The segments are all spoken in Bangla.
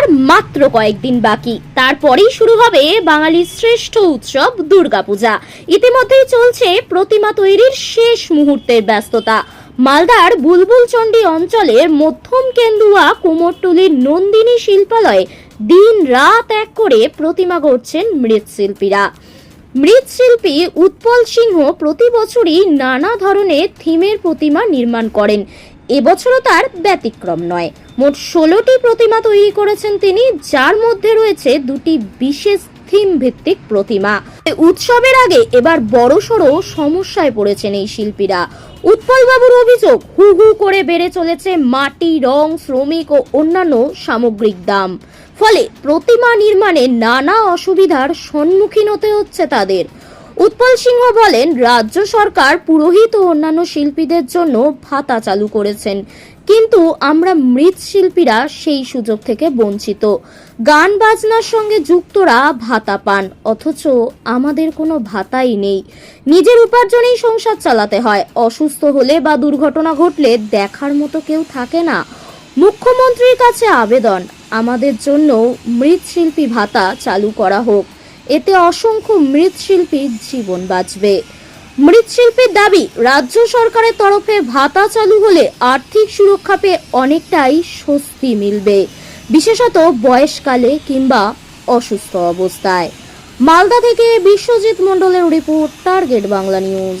আর মাত্র কয়েকদিন বাকি। তারপরেই শুরু হবে বাঙালির শ্রেষ্ঠ উৎসব দুর্গাপূজা। ইতিমধ্যেই চলছে প্রতিমা তৈরির শেষ মুহূর্তের ব্যস্ততা। মালদার বুলবুলচণ্ডী অঞ্চলের মধ্যম কেন্দুয়া কুমোরটুলির নন্দিনী শিল্পালয়ে দিন রাত এক করে প্রতিমা গড়ছেন মৃৎশিল্পীরা। মৃৎশিল্পী উৎপল সিংহ প্রতি বছরই নানা ধরনের থিমের প্রতিমা নির্মাণ করেন। এবছরও তার ব্যতিক্রম নয়। মোট ষোলোটি প্রতিমা তৈরি করেছেন তিনি, যার মধ্যে রয়েছে দুটি বিশেষ থিম ভিত্তিক প্রতিমা। উৎসবের আগে এবার বড়সড় সমস্যায় পড়েছেন এই শিল্পীরা। উৎপল বাবুর অভিযোগ, হু হু করে বেড়ে চলেছে মাটি, রং, শ্রমিক ও অন্যান্য সামগ্রিক দাম। ফলে প্রতিমা নির্মাণে নানা অসুবিধার সম্মুখীন হতে হচ্ছে তাদের। উৎপল সিংহ বলেন, রাজ্য সরকার পুরোহিত ও অন্যান্য শিল্পীদের জন্য ভাতা চালু করেছেন। কিন্তু আমরা মৃৎশিল্পীরা সেই সুযোগ থেকে বঞ্চিত। গান বাজনার সঙ্গে যুক্তরা ভাতা পান, অথচ আমাদের কোনো ভাতাই নেই। নিজের উপার্জনেই সংসার চালাতে হয়। অসুস্থ হলে বা দুর্ঘটনা ঘটলে দেখার মতো কেউ থাকে না। মুখ্যমন্ত্রীর কাছে আবেদন, আমাদের জন্য মৃৎশিল্পী ভাতা চালু করা হোক। এতে অসংখ্য মৃৎশিল্পীর জীবন বাঁচবে। মৃৎশিল্পীর দাবি, রাজ্য সরকারের তরফে ভাতা চালু হলে আর্থিক সুরক্ষা পেয়ে অনেকটাই স্বস্তি মিলবে, বিশেষত বয়সকালে কিংবা অসুস্থ অবস্থায়। মালদা থেকে বিশ্বজিৎ মণ্ডলের রিপোর্ট, টার্গেট বাংলা নিউজ।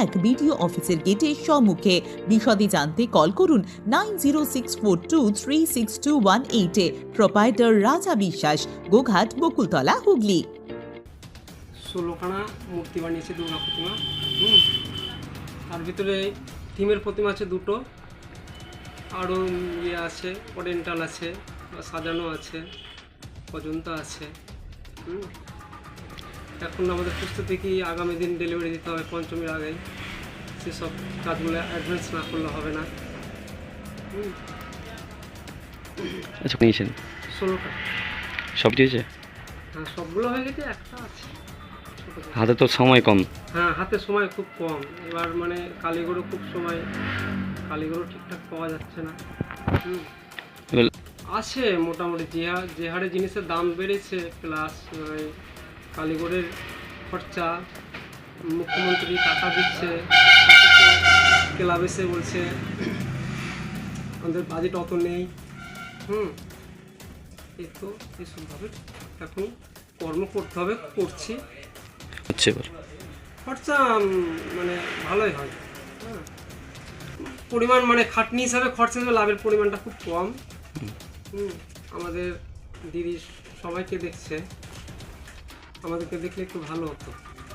এক বিডিও অফিসের গেটের সম্মুখে। বিশদে জানতে কল করুন nine zero six four two three six two one এইটে প্রোপাইটার রাজা বিশ্বাস, গোঘাট, বকুলতলা, হুগলি। ষোলোখানা মূর্তি বানিয়েছে দুর্গা প্রতিমা। তার ভিতরে থিমের প্রতিমা আছে দুটো। আরও ইয়ে আছে, ওরিয়েন্টাল আছে, সাজানো আছে অজন্তা আছে। হুম। এখন আমাদের প্রস্তুতি কি আগামী দিন ডেলিভারি দিতে হবে পঞ্চমীর আগে। সেসব কাজগুলো অ্যাডভান্স না করলে হবে না। আচ্ছা নিয়েছেন? ষোলোটা সব দিয়েছে? হ্যাঁ সবগুলো হয়ে গেছে একটা আছে। হাতে তো সময় কম। হ্যাঁ হাতে সময় খুব কম। এবার মানে কালীগড়ও খুব সময় কালীগড়ও ঠিকঠাক পাওয়া যাচ্ছে না। আছে মোটামুটি যে যে হারে জিনিসের দাম বেড়েছে প্লাস কালীগড়ের খরচা মুখ্যমন্ত্রী টাকা দিচ্ছে ক্লাব এসে বলছে আমাদের বাজেট অত নেই। হুম এই তো এসবভাবে এখন কর্ম করতে হবে করছি। হচ্ছে এবার। খরচা মানে ভালোই হয়। হ্যাঁ পরিমাণ মানে খাটনি হিসাবে খরচা হিসাবে লাভের পরিমাণটা খুব কম। হুম আমাদের দিদি সবাইকে দেখছে। আমাদেরকে দেখলে একটু ভালো হতো।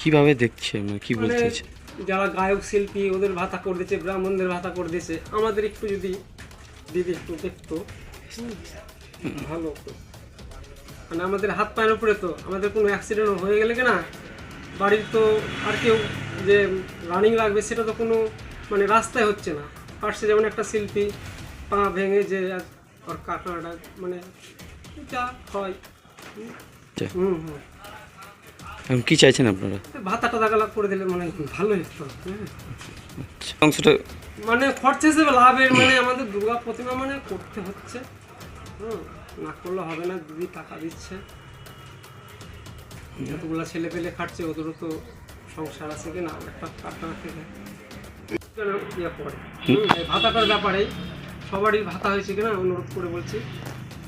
কীভাবে দেখছে? মানে কি মানে বলতে চাইছে যারা গায়ক শিল্পী ওদের ভাতা করে দিয়েছে ব্রাহ্মণদের ভাতা করে দিয়েছে আমাদের একটু যদি দিদি একটু দেখতো ভালো হতো। মানে আমাদের হাত পায়ের উপরে তো আমাদের কোনো অ্যাক্সিডেন্ট হয়ে গেলে কি না বাড়ির তো আর কেউ যে রানিং লাগবে সেটা তো কোনো মানে রাস্তায় হচ্ছে না। পাশে যেমন একটা শিল্পী পা ভেঙে যে আর কাটাটা মানে যা হয়। হুম হুম। এখন কি চাইছেন আপনারা? ভাতাটা দাগালা করে দিলে মানে ভালোই হতো হ্যাঁ। আচ্ছা, অংশটা মানে খরচা হিসেবে লাভের মানে আমাদের দুর্গা প্রতিমা মানে করতে হচ্ছে। হুম না করলে হবে না দিদি টাকা দিচ্ছে। যতগুলো ছেলে পেলে খাটছে ওদেরও তো সংসার আছে কিনা একটা কারখানা থেকে ইয়ে ভাতাটার ব্যাপারে সবারই ভাতা হয়েছে কিনা অনুরোধ করে বলছি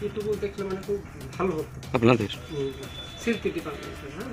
এটুকু দেখলে মানে খুব ভালো হতো। আপনাদের? শিল্পী ডিপার্টমেন্টে হ্যাঁ।